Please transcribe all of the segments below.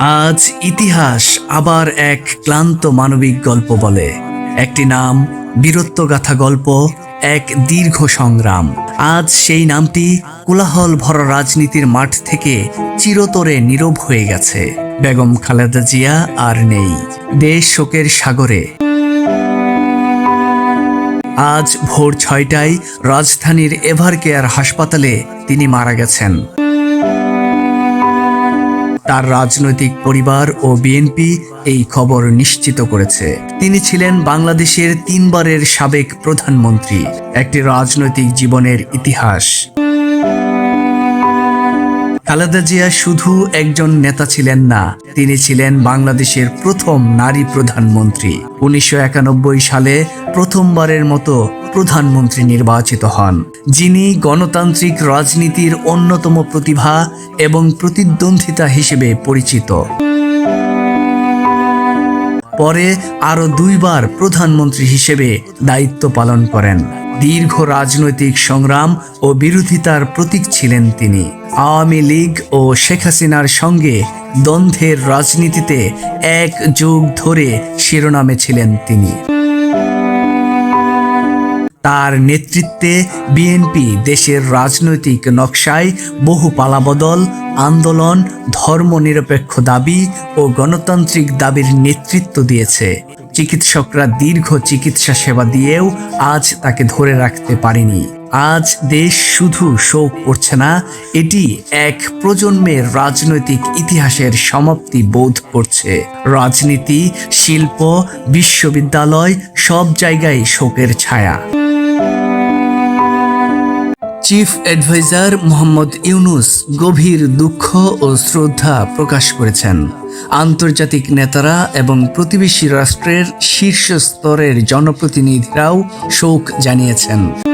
আজ ইতিহাস আবার এক ক্লান্ত মানবিক গল্প বলে। একটি নাম, বীরত্বগাথা গল্প, এক দীর্ঘ সংগ্রাম। আজ সেই নামটি কোলাহল ভরা রাজনীতির মাঠ থেকে চিরতরে নীরব হয়ে গেছে। বেগম খালেদা জিয়া আর নেই, দেশ শোকের সাগরে। আজ ভোর ছয়টায় রাজধানীর এভার কেয়ার হাসপাতালে তিনি মারা গেছেন। তার রাজনৈতিক পরিবার ও বিএনপি এই খবর নিশ্চিত করেছে। তিনি ছিলেন বাংলাদেশের তিনবারের সাবেক প্রধানমন্ত্রী, একটি রাজনৈতিক জীবনের ইতিহাস। খালেদা জিয়া শুধু একজন নেতা ছিলেন না, তিনি ছিলেন বাংলাদেশের প্রথম নারী প্রধানমন্ত্রী। উনিশশো একানব্বই সালে প্রথমবারের মতো প্রধানমন্ত্রী নির্বাচিত হন, যিনি গণতান্ত্রিক রাজনীতির অন্যতম প্রতিভা এবং প্রতিদ্বন্দ্বিতা হিসেবে পরিচিত। পরে আরও দুইবার প্রধানমন্ত্রী হিসেবে দায়িত্ব পালন করেন। দীর্ঘ রাজনৈতিক সংগ্রাম ও বিরোধিতার প্রতীক ছিলেন তিনি। আওয়ামী লীগ ও শেখ হাসিনার সঙ্গে দ্বন্দ্বের রাজনীতিতে এক যুগ ধরে শিরোনামে ছিলেন তিনি। তার নেতৃত্বে বিএনপি দেশের রাজনৈতিক নকশায় বহু পালাবদল, আন্দোলন, ধর্মনিরপেক্ষ দাবি ও গণতান্ত্রিক দাবির নেতৃত্ব দিয়েছে। চিকিৎসকরা দীর্ঘ চিকিৎসা সেবা দিয়েও আজ তাকে ধরে রাখতে পারেনি। আজ দেশ শুধু শোক করছে না, এটি এক প্রজন্মের রাজনৈতিক ইতিহাসের সমাপ্তি বোধ করছে। রাজনীতি, শিল্প, বিশ্ববিদ্যালয় সব জায়গায় শোকের ছায়া। চিফ অ্যাডভাইজার মোহাম্মদ ইউনুস গভীর দুঃখ ও শ্রদ্ধা প্রকাশ করেছেন। আন্তর্জাতিক নেতারা এবং প্রতিবেশী রাষ্ট্রের শীর্ষ স্তরের জনপ্রতিনিধিরাও শোক জানিয়েছেন।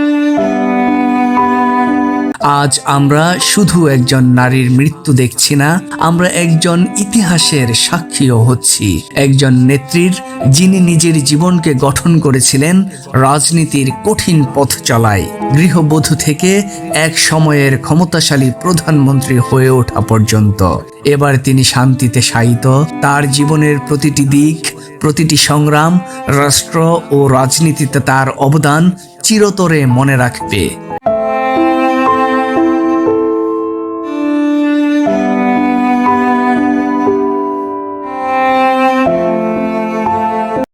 আজ আমরা শুধু একজন নারীর মৃত্যু দেখছি না, আমরা একজন ইতিহাসের সাক্ষীও হচ্ছি। একজন নেত্রীর, যিনি নিজের জীবনকে গঠন করেছিলেন রাজনীতির কঠিন পথ চলায়। গৃহবধূ থেকে এক সময়ের ক্ষমতাশালী প্রধানমন্ত্রী হয়ে ওঠা পর্যন্ত। এবার তিনি শান্তিতে শায়িত, তার জীবনের প্রতিটি দিক, প্রতিটি সংগ্রাম, রাষ্ট্র ও রাজনীতিতে তার অবদান চিরতরে মনে রাখবে।